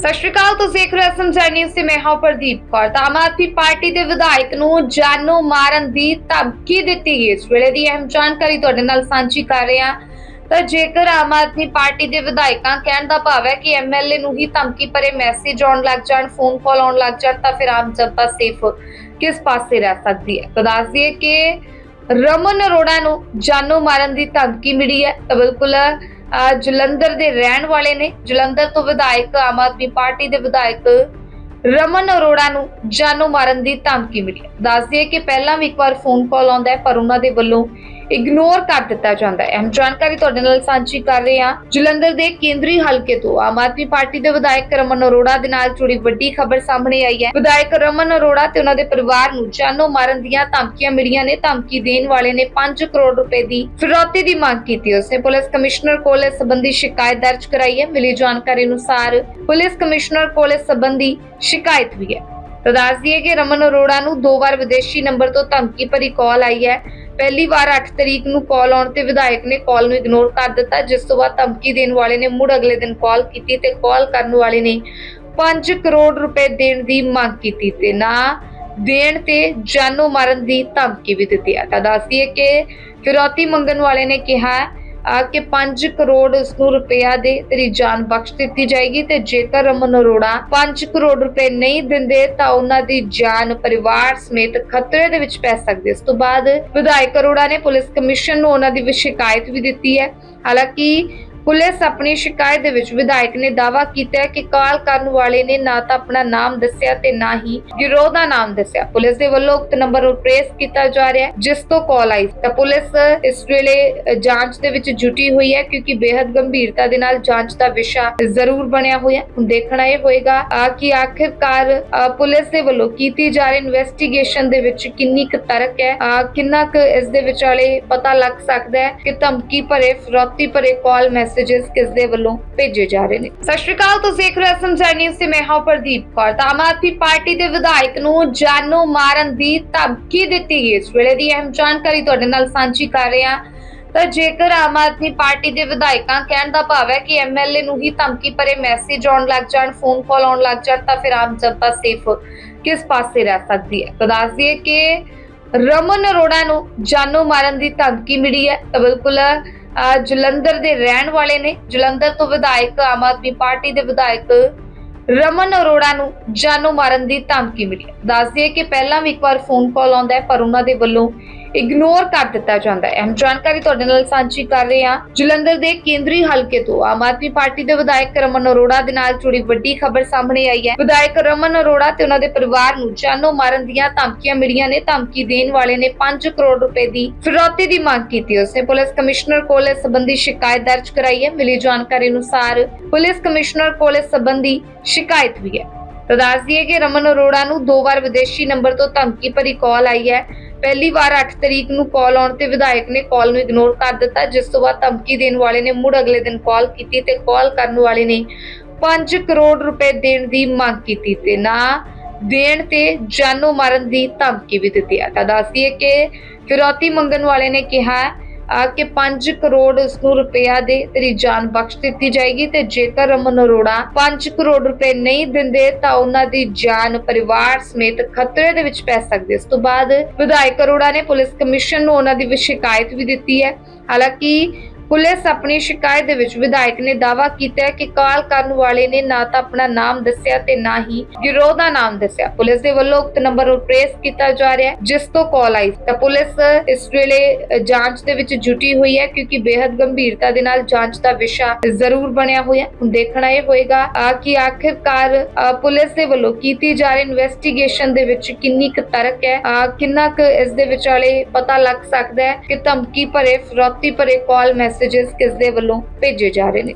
ਸਤਿ ਸ਼੍ਰੀ ਅਕਾਲ, ਤੁਸੀਂ ਦੇਖ ਰਹੇ ਹੋ ਸਮਝਾਈ ਨਿਊਜ਼ ਤੇ ਮੈਂ ਹਾਂ ਪ੍ਰਦੀਪ ਕੌਰ। ਤਾਂ ਆਮ ਆਦਮੀ ਪਾਰਟੀ ਦੇ ਵਿਧਾਇਕ ਨੂੰ ਜਾਨੋਂ ਮਾਰਨ ਦੀ ਧਮਕੀ ਦਿੱਤੀ ਗਈ। ਇਸ ਵੇਲੇ ਦੀ ਅਹਿਮ ਜਾਣਕਾਰੀ ਤੁਹਾਡੇ ਨਾਲ ਸਾਂਝੀ ਕਰ ਰਹੇ ਹਾਂ। ਤਾਂ ਜੇਕਰ ਆਮ ਆਦਮੀ ਪਾਰਟੀ ਦੇ ਵਿਧਾਇਕਾਂ ਕਹਿਣ ਦਾ ਭਾਵ ਹੈ ਕਿ ਐਮਐਲਏ ਨੂੰ ਹੀ ਧਮਕੀ ਭਰੇ ਮੈਸੇਜ ਆਉਣ ਲੱਗ ਜਾਣ ਫੋਨ ਕਾਲ ਆਉਣ ਲੱਗ ਜਾਣ, ਤਾਂ ਫਿਰ ਆਮ ਜਨਤਾ ਸੇਫ ਕਿਸ ਪਾਸੇ ਰਹਿ ਸਕਦੀ ਹੈ? ਤਾਂ ਦੱਸ ਦਈਏ ਕਿ ਰਮਨ ਅਰੋੜਾ ਨੂੰ ਜਾਨੋਂ ਮਾਰਨ ਦੀ ਧਮਕੀ ਮਿਲੀ ਹੈ। ਤਾਂ ਬਿਲਕੁਲ ਜਲੰਧਰ ਦੇ ਰਹਿਣ ਵਾਲੇ ਨੇ। ਜਲੰਧਰ ਤੋਂ ਵਿਧਾਇਕ ਆਮ ਆਦਮੀ ਪਾਰਟੀ ਦੇ ਵਿਧਾਇਕ ਰਮਨ ਅਰੋੜਾ ਨੂੰ ਜਾਨੋਂ ਮਾਰਨ ਦੀ ਧਮਕੀ ਮਿਲੀ। ਦੱਸਦੀ ਹੈ ਕਿ ਪਹਿਲਾਂ ਵੀ ਇੱਕ ਵਾਰ ਫੋਨ ਕਾਲ ਆਉਂਦਾ ਹੈ, ਪਰ ਉਹਨਾਂ ਦੇ ਵੱਲੋਂ ਇਗਨੋਰ ਕਰ ਦਿੱਤਾ ਜਾਂਦਾ ਹੈ। ਅਹਿਮ ਜਾਣਕਾਰੀ ਤੁਹਾਡੇ ਨਾਲ ਸਾਂਝੀ ਕਰ ਰਹੇ ਹਾਂ। ਜਲੰਧਰ ਦੇ ਕੇਂਦਰੀ ਹਲਕੇ ਤੋਂ ਆਮ ਆਦਮੀ ਪਾਰਟੀ ਦੇ ਵਿਧਾਇਕ ਰਮਨ ਅਰੋੜਾ ਦੇ ਨਾਲ ਜੁੜੀ ਵੱਡੀ ਖਬਰ ਸਾਹਮਣੇ ਆਈ ਹੈ। ਵਿਧਾਇਕ ਰਮਨ ਅਰੋੜਾ ਤੇ ਉਹਨਾਂ ਦੇ ਪਰਿਵਾਰ ਨੂੰ ਜਾਨੋਂ ਮਾਰਨ ਦੀਆਂ ਧਮਕੀਆਂ ਮਿਲੀਆਂ ਨੇ। ਧਮਕੀ ਦੇਣ ਵਾਲੇ ਨੇ 5 ਕਰੋੜ ਰੁਪਏ ਦੀ ਫਿਰੌਤੀ ਦੀ ਮੰਗ ਕੀਤੀ। ਉਸਨੇ ਪੁਲਿਸ ਕਮਿਸ਼ਨਰ ਕੋਲ ਇਸ ਸੰਬੰਧੀ ਸ਼ਿਕਾਇਤ ਦਰਜ ਕਰਾਈ ਹੈ। ਮਿਲੀ ਜਾਣਕਾਰੀ ਅਨੁਸਾਰ ਪੁਲਿਸ ਕਮਿਸ਼ਨਰ ਕੋਲ ਇਸ ਸੰਬੰਧੀ ਸ਼ਿਕਾਇਤ ਵੀ ਹੈ। ਤਾਂ ਦੱਸ ਦਈਏ ਕਿ ਰਮਨ ਅਰੋੜਾ ਨੂੰ ਦੋ ਵਾਰ ਵਿਦੇਸ਼ੀ ਨੰਬਰ ਤੋਂ ਧਮਕੀ ਭਰੀ ਕਾਲ ਆਈ ਹੈ। ਪਹਿਲੀ ਵਾਰ 8 ਤਰੀਕ ਨੂੰ ਕਾਲ ਆਉਣ ਤੇ ਵਿਧਾਇਕ ਨੇ ਕਾਲ ਨੂੰ ਇਗਨੋਰ ਕਰ ਦਿੱਤਾ, ਜਿਸ ਤੋਂ ਬਾਅਦ ਧਮਕੀ ਦੇਣ ਵਾਲੇ ਨੇ ਮੁੜ ਅਗਲੇ ਦਿਨ ਕਾਲ ਕੀਤੀ ਤੇ ਕਾਲ ਕਰਨ ਵਾਲੇ ਨੇ 5 ਕਰੋੜ ਰੁਪਏ ਦੇਣ ਦੀ ਮੰਗ ਕੀਤੀ ਤੇ ਨਾ ਦੇਣ ਤੇ ਜਾਨੋਂ ਮਾਰਨ ਦੀ ਧਮਕੀ ਵੀ ਦਿੱਤੀ ਹੈ। ਤਾਂ ਦੱਸਦੀਏ ਕਿ ਫਿਰੌਤੀ ਮੰਗਣ ਵਾਲੇ ਨੇ ਕਿਹਾ ਕਿ 5 ਕਰੋੜ ਉਸ ਨੂੰ ਰੁਪਇਆ ਦੇ ਤੇਰੀ ਜਾਨ ਬਖਸ਼ ਦਿੱਤੀ ਜਾਏਗੀ ਤੇ ਜੇਕਰ ਰਮਨ ਅਰੋੜਾ 5 ਕਰੋੜ ਰੁਪਏ ਨਹੀਂ ਦਿੰਦੇ ਤਾਂ ਉਹਨਾਂ ਦੀ ਜਾਨ ਪਰਿਵਾਰ ਸਮੇਤ ਖਤਰੇ ਦੇ ਵਿੱਚ ਪੈ ਸਕਦੀ ਇਸ ਤੋਂ ਬਾਅਦ ਵਿਧਾਇਕ ਅਰੋੜਾ ਨੇ ਪੁਲਿਸ ਕਮਿਸ਼ਨ ਨੂੰ ਉਹਨਾਂ ਦੀ ਸ਼ਿਕਾਇਤ ਵੀ ਦਿੱਤੀ ਹੈ। ਹਾਲਾਂਕਿ ਪੁਲਿਸ ਆਪਣੀ ਸ਼ਿਕਾਇਤ ਦੇ ਵਿੱਚ ਵਿਧਾਇਕ ਨੇ ਦਾਅਵਾ ਕੀਤਾ ਕਿ ਕਾਲ ਕਰਨ ਵਾਲੇ ਨੇ ਨਾ ਤਾਂ ਆਪਣਾ ਨਾਮ ਦੱਸਿਆ ਤੇ ਨਾ ਹੀ ਗਿਰੋਹ ਦਾ ਨਾਮ ਦੱਸਿਆ। ਪੁਲਿਸ ਦੇ ਵੱਲੋਂ ਉਕਤ ਨੰਬਰ ਨੂੰ ਕੀਤਾ ਜਾ ਰਿਹਾ ਹੈ, ਜਿਸ ਤੋਂ ਕਾਲ ਆਈ। ਤਾਂ ਪੁਲਿਸ ਇਸ ਵੇਲੇ ਜਾਂਚ ਦੇ ਵਿੱਚ ਜੁਟੀ ਹੋਈ ਹੈ ਕਿਉਂਕਿ ਬੇहद ਗੰਭੀਰਤਾ ਦੇ ਨਾਲ ਜਾਂਚ ਦਾ ਵਿਸ਼ਾ ਜ਼ਰੂਰ ਬਣਿਆ ਹੋਇਆ ਹੈ। ਹੁਣ ਦੇਖਣਾ ਇਹ ਹੋਏਗਾ ਕਿ ਆਖਿਰਕਾਰ ਪੁਲਿਸ ਦੇ ਵੱਲੋਂ ਕੀਤੀ ਜਾ ਰਹੀ ਇਨਵੈਸਟੀਗੇਸ਼ਨ ਦੇ ਵਿੱਚ ਕਿੰਨੀ ਕੁ ਤਰਕ ਹੈ ਕਿੰਨਾ ਕੁ ਇਸ ਦੇ ਵਿਚਾਲੇ ਪਤਾ ਲੱਗ ਸਕਦਾ ਹੈ ਕਿ ਧਮਕੀ ਭਰੇ, ਫਰੋਤੀ ਭਰੇ ਕਾਲ ਮੈਸੇजेस ਕਿਸ ਦੇ ਵੱਲੋਂ ਭੇਜੇ ਜਾ ਰਹੇ ਨੇ? ਸਤਿ ਸ਼੍ਰੀ ਅਕਾਲ, ਤੁਸੀਂ ਦੇਖ ਰਹੇ ਹੋ ਸਮਝਾਈ ਨਿਊਜ਼ ਤੇ ਮੈਂ ਹਾਂ ਪ੍ਰਦੀਪ ਕੌਰ। ਤਾਂ ਆਮ ਆਦਮੀ ਪਾਰਟੀ ਦੇ ਵਿਧਾਇਕ ਨੂੰ ਜਾਨੋਂ ਮਾਰਨ ਦੀ ਧਮਕੀ ਦਿੱਤੀ ਗਈ। ਇਸ ਵੇਲੇ ਦੀ ਅਹਿਮ ਜਾਣਕਾਰੀ ਤੁਹਾਡੇ ਨਾਲ ਸਾਂਝੀ ਕਰ ਰਹੇ ਹਾਂ। ਤਾਂ ਜੇਕਰ ਆਮ ਆਦਮੀ ਪਾਰਟੀ ਦੇ ਵਿਧਾਇਕਾਂ ਕਹਿਣ ਦਾ ਭਾਵ ਹੈ ਕਿ ਐਮਐਲਏ ਨੂੰ ਹੀ ਧਮਕੀ ਭਰੇ ਮੈਸੇਜ ਆਉਣ ਲੱਗ ਜਾਣ ਫੋਨ ਕਾਲ ਆਉਣ ਲੱਗ ਜਾਣ, ਤਾਂ ਫਿਰ ਆਮ ਜਨਤਾ ਸੇਫ ਕਿਸ ਪਾਸੇ ਰਹਿ ਸਕਦੀ ਹੈ? ਤਾਂ ਦੱਸ ਦਈਏ ਕਿ ਰਮਨ ਅਰੋੜਾ ਨੂੰ ਜਾਨੋਂ ਮਾਰਨ ਦੀ ਧਮਕੀ ਮਿਲੀ ਹੈ। ਤਾਂ ਬਿਲਕੁਲ ਜਲੰਧਰ ਦੇ ਰਹਿਣ ਵਾਲੇ ਨੇ। ਜਲੰਧਰ ਤੋਂ ਵਿਧਾਇਕ ਆਮ ਆਦਮੀ ਪਾਰਟੀ ਦੇ ਵਿਧਾਇਕ ਰਮਨ ਅਰੋੜਾ ਨੂੰ ਜਾਨੋਂ ਮਾਰਨ ਦੀ ਧਮਕੀ ਮਿਲੀ। ਹੈ ਕਿ ਪਹਿਲਾਂ ਵੀ ਇੱਕ ਵਾਰ ਫੋਨ ਕਾਲ ਆਉਂਦਾ ਹੈ, ਪਰ ਉਹਨਾਂ ਦੇ ਵੱਲੋਂ ਇਗਨੋਰ ਕਰ ਦਿੱਤਾ ਜਾਂਦਾ ਹੈ। ਅਹਿਮ ਜਾਣਕਾਰੀ ਤੁਹਾਡੇ ਨਾਲ ਸਾਂਝੀ ਕਰ ਰਹੇ ਹਾਂ। ਜਲੰਧਰ ਦੇ ਕੇਂਦਰੀ ਹਲਕੇ ਤੋਂ ਆਮ ਆਦਮੀ ਪਾਰਟੀ ਦੇ ਵਿਧਾਇਕ ਰਮਨ ਅਰੋੜਾ ਦੇ ਨਾਲ ਜੁੜੀ ਵੱਡੀ ਖਬਰ ਸਾਹਮਣੇ ਆਈ ਹੈ। ਵਿਧਾਇਕ ਰਮਨ ਅਰੋੜਾ ਤੇ ਉਹਨਾਂ ਦੇ ਪਰਿਵਾਰ ਨੂੰ ਜਾਨੋਂ ਮਾਰਨ ਦੀਆਂ ਧਮਕੀਆਂ ਮਿਲੀਆਂ ਨੇ। ਧਮਕੀ ਦੇਣ ਵਾਲੇ ਨੇ 5 ਕਰੋੜ ਰੁਪਏ ਦੀ ਫਿਰੌਤੀ ਦੀ ਮੰਗ ਕੀਤੀ। ਉਸਨੇ ਪੁਲਿਸ ਕਮਿਸ਼ਨਰ ਕੋਲ ਇਸ ਸੰਬੰਧੀ ਸ਼ਿਕਾਇਤ ਦਰਜ ਕਰਾਈ ਹੈ। ਮਿਲੀ ਜਾਣਕਾਰੀ ਅਨੁਸਾਰ ਪੁਲਿਸ ਕਮਿਸ਼ਨਰ ਕੋਲ ਇਸ ਸੰਬੰਧੀ ਸ਼ਿਕਾਇਤ ਵੀ ਹੈ। ਤਾਂ ਦੱਸ ਦਈਏ ਕਿ ਰਮਨ ਅਰੋੜਾ ਨੂੰ ਦੋ ਵਾਰ ਵਿਦੇਸ਼ੀ ਨੰਬਰ ਤੋਂ ਧਮਕੀ ਭਰੀ ਕਾਲ ਆਈ ਹੈ। ਪਹਿਲੀ ਵਾਰ 8 ਤਰੀਕ ਨੂੰ ਕਾਲ ਆਉਣ ਤੇ ਵਿਧਾਇਕ ਨੇ ਕਾਲ ਨੂੰ ਇਗਨੋਰ ਕਰ ਦਿੱਤਾ, ਜਿਸ ਤੋਂ ਬਾਅਦ ਧਮਕੀ ਦੇਣ ਵਾਲੇ ਨੇ ਮੁੜ ਅਗਲੇ ਦਿਨ ਕਾਲ ਕੀਤੀ ਤੇ ਕਾਲ ਕਰਨ ਵਾਲੇ ਨੇ 5 ਕਰੋੜ ਰੁਪਏ ਦੇਣ ਦੀ ਮੰਗ ਕੀਤੀ ਤੇ ਨਾ ਦੇਣ ਤੇ ਜਾਨੋਂ ਮਾਰਨ ਦੀ ਧਮਕੀ ਵੀ ਦਿੱਤੀ ਹੈ। ਤਾਂ ਦੱਸਦੀਏ ਕਿ ਫਿਰੌਤੀ ਮੰਗਣ ਵਾਲੇ ਨੇ ਕਿਹਾ ਕਿ 5 ਕਰੋੜ ਉਸ ਨੂੰ ਰੁਪਇਆ ਦੇ ਤੇਰੀ ਜਾਨ ਬਖਸ਼ ਦਿੱਤੀ ਜਾਏਗੀ ਤੇ ਜੇਕਰ ਰਮਨ ਅਰੋੜਾ 5 ਕਰੋੜ ਰੁਪਏ ਨਹੀਂ ਦਿੰਦੇ ਤਾਂ ਉਹਨਾਂ ਦੀ ਜਾਨ ਪਰਿਵਾਰ ਸਮੇਤ ਖਤਰੇ ਦੇ ਵਿੱਚ ਪੈ ਸਕਦੀ ਇਸ ਤੋਂ ਬਾਅਦ ਵਿਧਾਇਕ ਅਰੋੜਾ ਨੇ ਪੁਲਿਸ ਕਮਿਸ਼ਨ ਨੂੰ ਉਹਨਾਂ ਦੀ ਸ਼ਿਕਾਇਤ ਵੀ ਦਿੱਤੀ ਹੈ। ਹਾਲਾਂਕਿ ਪੁਲਿਸ ਆਪਣੀ ਸ਼ਿਕਾਇਤ ਦੇ ਵਿੱਚ ਵਿਧਾਇਕ ਨੇ ਦਾਅਵਾ ਕੀਤਾ ਹੈ ਕਿ ਕਾਲ ਕਰਨ ਵਾਲੇ ਨੇ ਨਾ ਤਾਂ ਆਪਣਾ ਨਾਮ ਦੱਸਿਆ ਤੇ ਨਾ ਹੀ ਗਿਰੋਹ ਦਾ ਨਾਮ ਦੱਸਿਆ। ਪੁਲਿਸ ਦੇ ਵੱਲੋਂ ਉਕਤ ਨੰਬਰ ਨੂੰ ਕੀਤਾ ਜਾ ਰਿਹਾ ਹੈ, ਜਿਸ ਤੋਂ ਕਾਲ ਆਈ। ਤਾਂ ਪੁਲਿਸ ਇਸ ਵੇਲੇ ਜਾਂਚ ਦੇ ਵਿੱਚ ਜੁਟੀ ਹੋਈ ਹੈ ਕਿਉਂਕਿ ਬੇहद ਗੰਭੀਰਤਾ ਦੇ ਨਾਲ ਜਾਂਚ ਦਾ ਵਿਸ਼ਾ ਜ਼ਰੂਰ ਬਣਿਆ ਹੋਇਆ ਹੈ। ਹੁਣ ਦੇਖਣਾ ਇਹ ਹੋਏਗਾ ਕਿ ਆਖਿਰਕਾਰ ਪੁਲਿਸ ਦੇ ਵੱਲੋਂ ਕੀਤੀ ਜਾ ਰਹੀ ਇਨਵੈਸਟੀਗੇਸ਼ਨ ਦੇ ਵਿੱਚ ਕਿੰਨੀ ਕੁ ਤਰਕ ਹੈ ਕਿੰਨਾ ਕੁ ਇਸ ਦੇ ਵਿਚਾਲੇ ਪਤਾ ਲੱਗ ਸਕਦਾ ਹੈ ਕਿ ਧਮਕੀ ਭਰੇ, ਫਰੋਤੀ ਭਰੇ ਕਾਲ ਮੈਸੇਜ ਮੈਸੇजेस ਕਿਸ ਦੇ ਵੱਲੋਂ ਭੇਜੇ ਜਾ ਰਹੇ ਨੇ?